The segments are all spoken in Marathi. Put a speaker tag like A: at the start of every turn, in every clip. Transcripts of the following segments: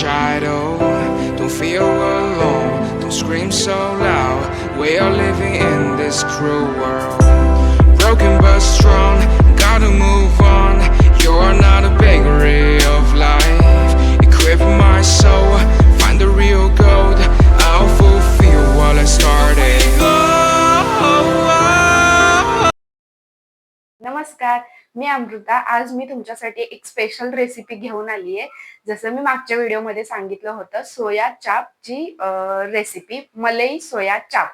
A: shadow. Don't feel alone, don't scream so loud. We are living in this cruel world. Broken but strong, gotta move
B: मी अमृता आज मी तुमच्यासाठी एक स्पेशल रेसिपी घेऊन आली आहे जसं मी मागच्या व्हिडिओमध्ये सांगितलं होतं सोया चापची रेसिपी मलई सोया चाप.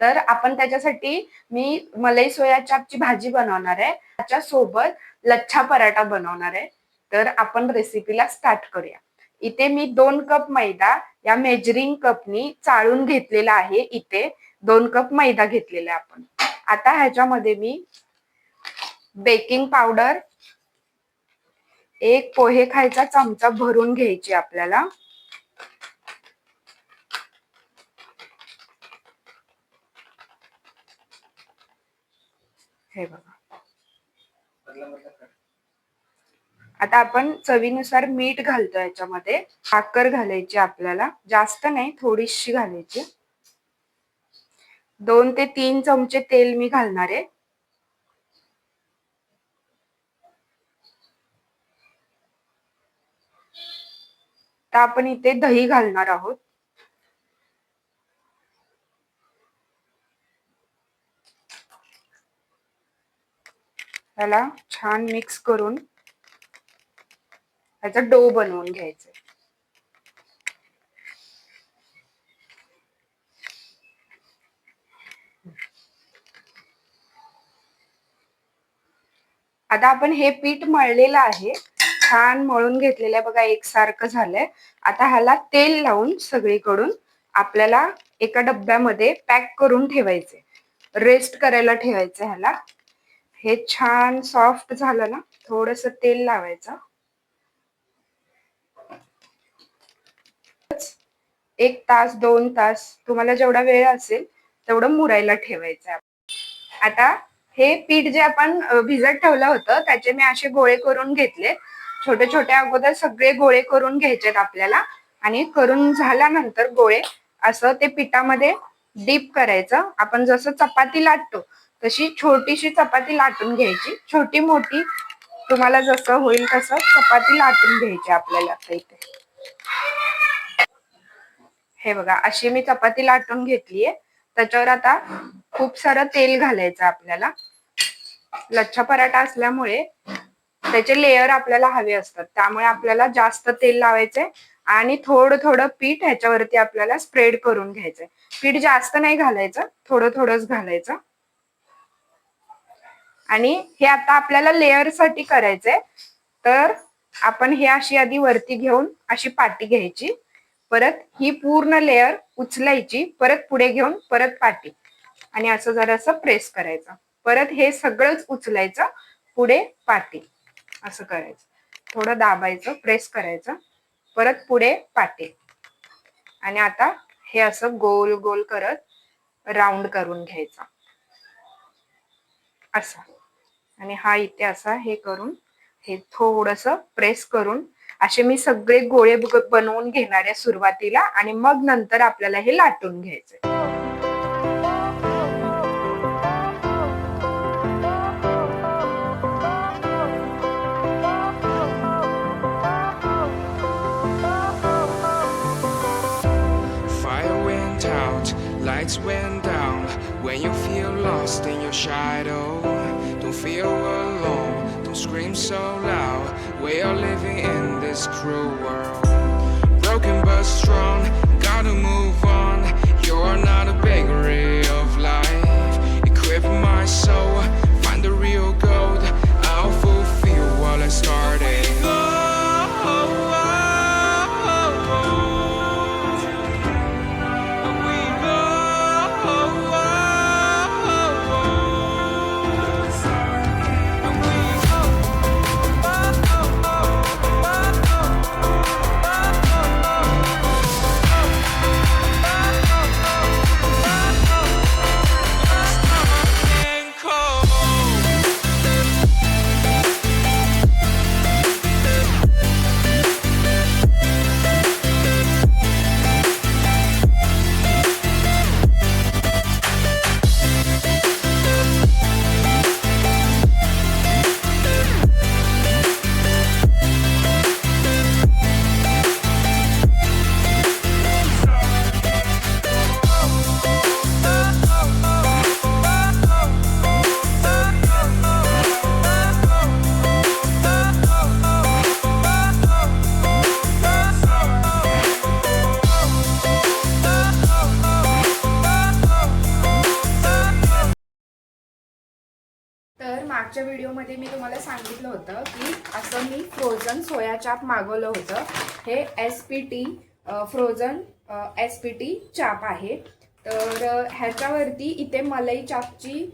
B: तर आपण त्याच्यासाठी मी मलई सोया चापची भाजी बनवणार आहे. त्याच्या सोबत लच्छा पराठा बनवणार आहे. तर आपण रेसिपीला स्टार्ट करूया. इथे मी दोन कप मैदा या मेजरिंग कपनी चाळून घेतलेला आहे इथे. दोन कप मैदा घेतलेला आहे आपण. आता ह्याच्यामध्ये मी बेकिंग पावडर. एक पोहे खायचा चमचा भरून घ्यायची आपल्याला. हे बघा. आता आपण चवीनुसार मीठ घालतो याच्यामध्ये. साखर घालायची आपल्याला. जास्त नाही थोडीशी घालायची. दोन ते तीन चमचे तेल मी घालणार आहे. तर आपण इथे दही घालणार आहोत. त्याला छान मिक्स करून त्याचा डो बनवून घ्यायचा आता आपण हे पीठ मळलेलं आहे. छान मळून घेतलेलं आहे बघा एकसारखं झालंय. आता ह्याला तेल लावून सगळीकडून आपल्याला एका डब्यामध्ये पॅक करून ठेवायचे. रेस्ट करायला ठेवायचं ह्याला. हे छान सॉफ्ट झालं ना थोडस तेल लावायचं. एक तास दोन तास तुम्हाला जेवढा वेळ असेल तेवढं मुरायला ठेवायचं. आता हे पीठ जे आपण भिजत ठेवलं होतं त्याचे मी असे गोळे करून घेतले. छोटे छोटे अगोदर सगळे गोळे करून घ्यायचेत आपल्याला. आणि करून झाल्यानंतर गोळे असं ते पिठामध्ये डीप करायचं. आपण जसं चपाती लाटतो तशी छोटीशी चपाती लाटून घ्यायची. छोटी मोठी तुम्हाला जसं होईल तसं चपाती लाटून घ्यायची आपल्याला आता इथे. हे बघा अशी मी चपाती लाटून घेतलीये. त्याच्यावर आता खूप सारं तेल घालायचं आपल्याला. लच्छा पराठा असल्यामुळे त्याचे लेयर आपल्याला हवे असतात. त्यामुळे आपल्याला जास्त तेल लावायचंय आणि थोडं थोडं पीठ ह्याच्यावरती आपल्याला स्प्रेड करून घ्यायचंय. पीठ जास्त नाही घालायचं थोडं थोडंच घालायचं. आणि हे आता आपल्याला लेअरसाठी करायचंय. तर आपण हे अशी आधी वरती घेऊन अशी पाटी घ्यायची. परत ही पूर्ण लेअर उचलायची परत पुढे घेऊन परत पाटी. आणि असं जरासं प्रेस करायचं. परत हे सगळंच उचलायचं पुढे पाटी. असं करायचं. थोडं दाबायचं प्रेस करायचं. परत पुढे पाटे. आणि आता हे असं गोल गोल करत राऊंड करून घ्यायचा. असा. आणि हा इथे असा हे करून हे थोडस प्रेस करून असे मी सगळे गोळे बनवून घेणार आहे सुरुवातीला आणि मग नंतर आपल्याला हे लाटून
A: घ्यायचे when you feel lost in your shadow. Don't feel alone, don't scream so loud. We are living in this cruel world. Broken but strong, gotta move on.
B: मागच्या व्हिडिओमध्ये मी तुम्हाला सांगितलं होतं की असं मी फ्रोझन सोया चाप मागवलं होतं. हे S P T frozen S P T chaap आहे. तर ह्याच्यावरती इथे मलाई चापची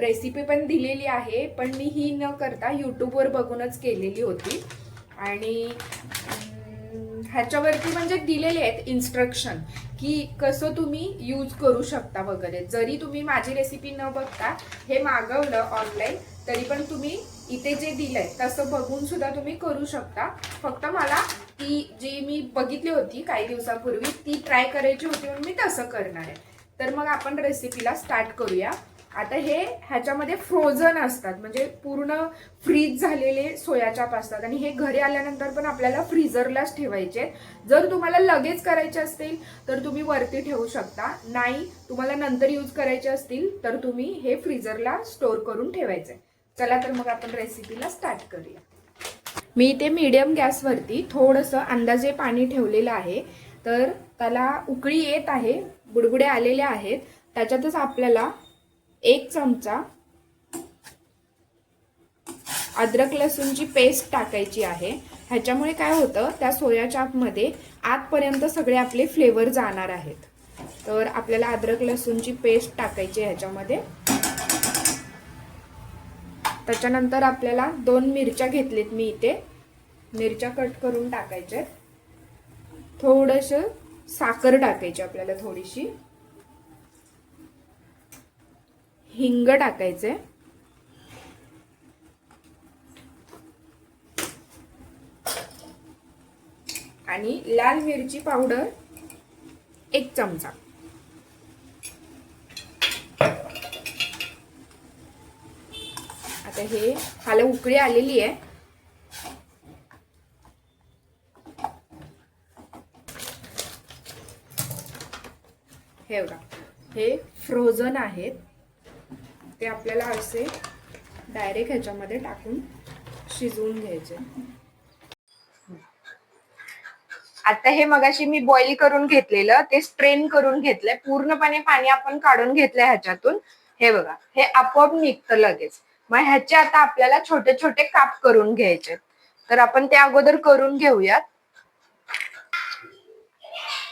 B: रेसिपी पण दिलेली आहे पण मी ही न करता यूट्यूबवर बघूनच केलेली होती. आणि ह्याच्यावरती म्हणजे दिलेले आहेत इन्स्ट्रक्शन की कसं तुम्ही यूज करू शकता वगैरे. जरी तुम्ही माझी रेसिपी न बघता हे मागवलं ऑनलाईन तरी पण तुम्ही इथे जे दिलंय तसं बघून सुद्धा तुम्ही करू शकता. फक्त मला ती जी मी बघितली होती काही दिवसापूर्वी ती ट्राय करायची होती म्हणून मी तसं करणार आहे. तर मग आपण रेसिपीला स्टार्ट करूया. आता हे ह्याच्यामध्ये फ्रोझन असतात. म्हणजे पूर्ण फ्रीज झालेले सोयाचाप असतात आणि हे घरी आल्यानंतर पण आपल्याला फ्रीझरलाच ठेवायचे. जर तुम्हाला लगेच करायचे असतील तर तुम्ही वरती ठेवू शकता. नाही तुम्हाला नंतर यूज करायचे असतील तर तुम्ही हे फ्रीझरला स्टोअर करून ठेवायचे. चला तर मग आपण रेसिपीला स्टार्ट करूया. मी इथे मीडियम गॅसवरती थोडंसं अंदाजे पाणी ठेवलेलं आहे. तर त्याला उकळी येत आहे बुडबुडे आलेले आहेत. त्याच्यातच आपल्याला एक चमचा अद्रक लसूणची पेस्ट टाकायची आहे. ह्याच्यामुळे काय होतं त्या सोया चापमध्ये आतपर्यंत सगळे आपले फ्लेवर जाणार आहेत. तर आपल्याला अद्रक लसूणची पेस्ट टाकायची ह्याच्यामध्ये. त्याच्यानंतर आपल्याला दोन मिरच्या घेतलेत मी इथे. मिरच्या कट करून टाकायच्या थोडंसं साखर टाकायची आपल्याला थोडीशी. हिंग टाकायचे. आणि लाल मिरची पावडर एक चमचा. आता हे ह्याला उकळी आलेली आहे. हे बघा हे फ्रोझन आहेत. ते आपल्याला असे डायरेक्ट ह्याच्यामध्ये टाकून शिजवून घ्यायचे. आता हे मगाशी मी बॉईल करून घेतलेलं ते स्ट्रेन करून घेतलंय. पूर्णपणे पाणी आपण काढून घेतलंय ह्याच्यातून. हे बघा हे आपोआप निघतं लगेच. मग ह्याचे आता आपल्याला छोटे छोटे काप करून घ्यायचे. तर आपण ते अगोदर करून घेऊयात.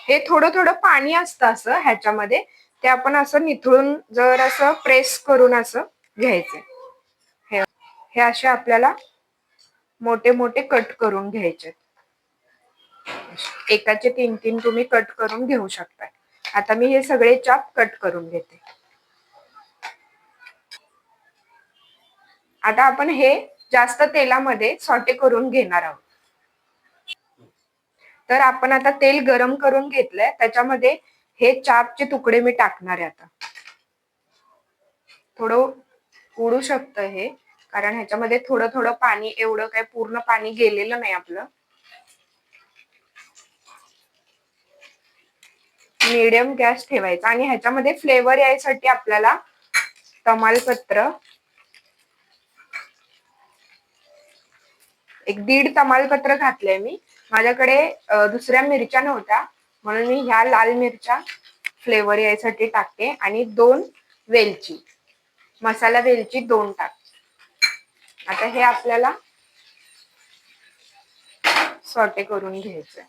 B: हे थोडं थोडं पाणी असतं असं ह्याच्यामध्ये. ते आपण असं निथळून जर असं प्रेस करून असं घ्यायचे. हे हे असे आपल्याला मोठे मोठे कट करून घ्यायचे. एकाचे तीन तीन तुम्ही कट करून घेऊ शकता. आता मी हे सगळे चाप कट करून घेते. आता आपण हे जास्त तेलामध्ये सॉटे करून घेणार आहोत. तर आपण आता तेल गरम करून घेतलंय. त्याच्यामध्ये हे चापचे तुकडे मी टाकणार आहे आता. थोडं उडू शकतं हे कारण ह्याच्यामध्ये थोडं थोडं पाणी एवढं काही पूर्ण पाणी गेलेलं नाही आपलं. मीडियम गॅस ठेवायचा आणि ह्याच्यामध्ये फ्लेवर यायसाठी आपल्याला तमालपत्र एक दीड तमालपत्र घातलंय मी. माझ्याकडे दुसऱ्या मिरच्या नव्हत्या. म्हणून मी ह्या लाल मिरच्या फ्लेवर यायसाठी टाकते आणि दोन वेलची. मसाला वेलची दोन टाक. आता हे आपल्याला सॉटे करून घ्यायचं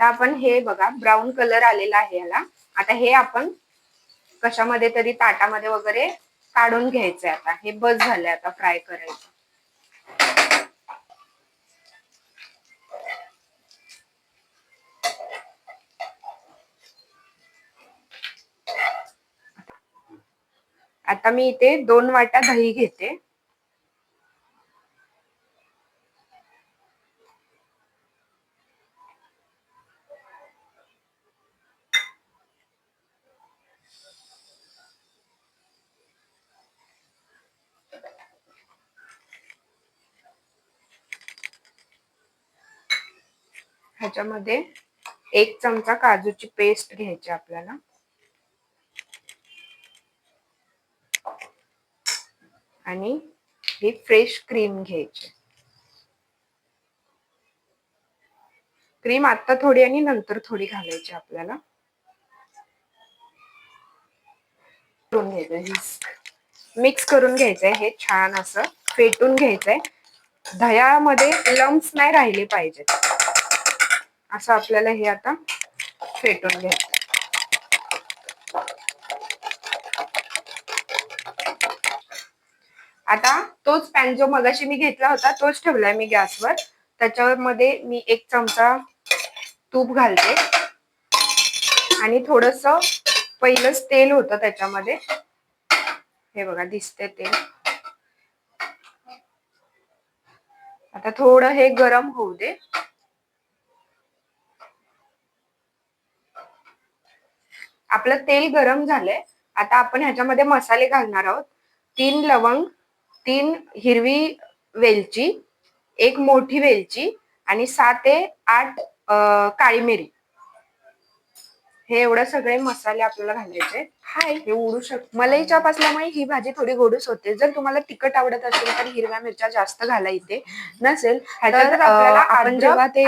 B: आता आपण हे बघा ब्राऊन कलर आलेला आहे याला. आता हे आपण कशामध्ये तरी ताटामध्ये वगैरे काढून घ्यायचंय आता. हे बस झालंय आता फ्राय करायचं. आता मी इथे दोन वाटा दही घेते. ह्याच्यामध्ये एक चमचा काजूची पेस्ट घ्यायची आपल्याला. आणि ही फ्रेश क्रीम घ्यायची. क्रीम आता थोडी आणि नंतर थोडी घालायची आपल्याला. करून घ्यायचं मिक्स करून घ्यायचंय हे छान असं फेटून घ्यायचंय. दह्यामध्ये लम्स नाही राहिले पाहिजेत. असं आपल्याला हे आता फेटून घ्यायचं. आता तोच पॅन जो मगाशी मी घेतला होता तोच ठेवलाय मी गॅसवर. त्याच्यामध्ये मी एक चमचा तूप घालते. आणि थोडस पहिलंच तेल होतं त्याच्यामध्ये. हे बघा दिसते तेल. आता थोडं हे गरम होऊ दे. आपलं तेल गरम झालंय आता आपण ह्याच्यामध्ये मसाले घालणार आहोत. तीन लवंग तीन हिरवी वेलची एक मोठी वेलची आणि सात ते आठ काळी मिरी. हे एवढं सगळे मसाले आपल्याला घालायचे. हाय. हे उडू शक मलाई चाप असल्यामुळे ही भाजी थोडी गोडूस होते. जर तुम्हाला तिखट आवडत असेल तर हिरव्या मिरच्या जास्त घाला नसेल
C: तर,
B: आपण जेव्हा ते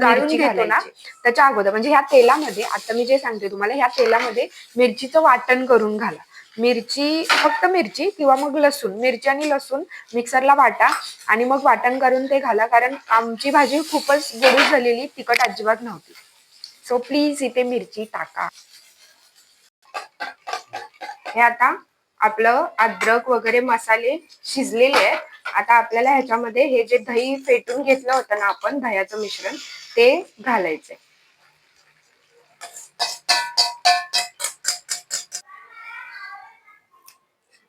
B: गाळून घेतो ना. त्याच्या अगोदर. म्हणजे ह्या तेलामध्ये आता मी जे सांगते तुम्हाला ह्या तेलामध्ये मिरचीचं वाटण करून घाला. मिरची फक्त मिरची किंवा मग लसूण. मिरची आणि लसूण मिक्सरला वाटा आणि मग वाटण करून ते घाला. कारण आमची भाजी खूपच गोडूस झालेली तिखट अजिबात नव्हती. सो प्लीज इथे मिरची टाका. हे आता आपलं अद्रक वगैरे मसाले शिजलेले आहेत. आता आपल्याला ह्याच्यामध्ये हे जे दही फेटून घेतलं होतं ना आपण दह्याचं मिश्रण ते घालायचंय.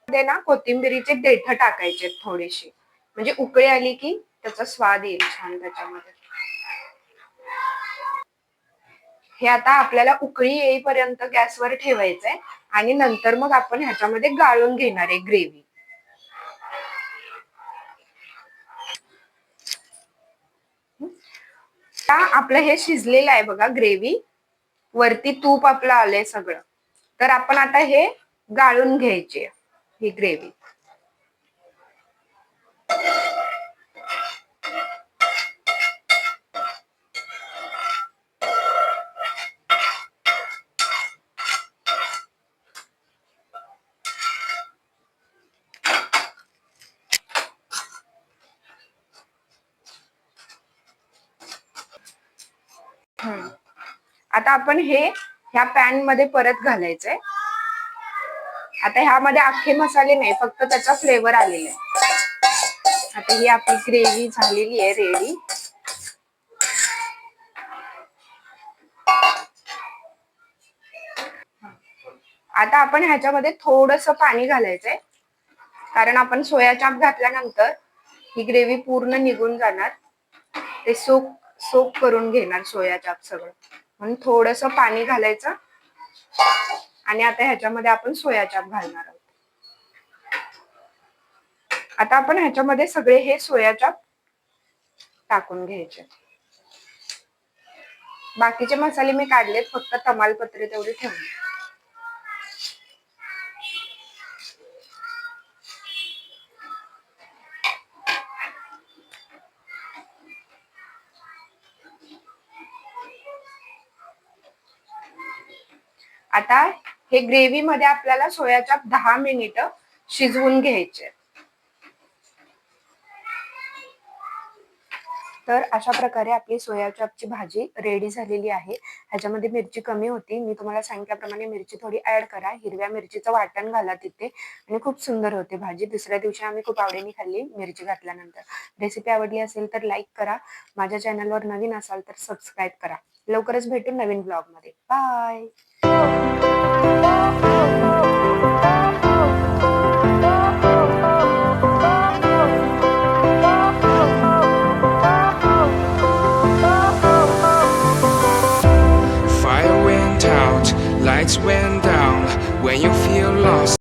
B: ना कोथिंबिरीचे देठ टाकायचे थोडीशी म्हणजे उकळी आली की त्याचा स्वाद येईल छान त्याच्यामध्ये. हे आता आपल्याला उकळी येईपर्यंत गॅसवर ठेवायचंय आणि नंतर मग आपण ह्याच्यामध्ये गाळून घेणार आहे ग्रेव्ही. आता आपलं हे शिजलेलं आहे बघा ग्रेव्ही. वरती तूप आपलं आलंय सगळं. तर आपण आता हे गाळून घ्यायचे ही ग्रेव्ही. आता आपण हे ह्या पॅनमध्ये परत घालायचंय. आता ह्यामध्ये अख्खे मसाले नाही फक्त त्याचा फ्लेवर आलेला आहे. आता ही आपली ग्रेव्ही झालेली आहे रेडी आता आपण ह्याच्यामध्ये थोडस पाणी घालायचंय. कारण आपण सोया चाप घातल्यानंतर ही ग्रेव्ही पूर्ण निघून जाणार. ते सोक सोक करून घेणार सोया चाप सगळं. म्हणून थोडस पाणी घालायचं. आणि आता ह्याच्यामध्ये आपण सोया चाप घालणार आहोत. आता आपण ह्याच्यामध्ये सगळे हे सोया चाप टाकून घ्यायचे. बाकीचे मसाले मी काढलेत फक्त तमालपत्रे तेवढे ठेवले. आता हे ग्रेव्ही मध्ये आपल्याला सोयाचाप दहा मिनिट शिजवून घ्यायचे. तर अशा प्रकारे आपली सोयाचॉपची भाजी रेडी झालेली आहे. ह्याच्यामध्ये मिरची कमी होती. मी तुम्हाला सांगितल्याप्रमाणे मिरची थोडी ऍड करा. हिरव्या मिरचीचं वाटण घाला तिथे. आणि खूप सुंदर होते भाजी. दुसऱ्या दिवशी आम्ही खूप आवडीने खाल्ली मिरची घातल्यानंतर. रेसिपी आवडली असेल तर लाईक करा. माझ्या चॅनलवर नवीन असाल तर सबस्क्राईब करा. लवकरच भेटू नवीन ब्लॉगमध्ये. बाय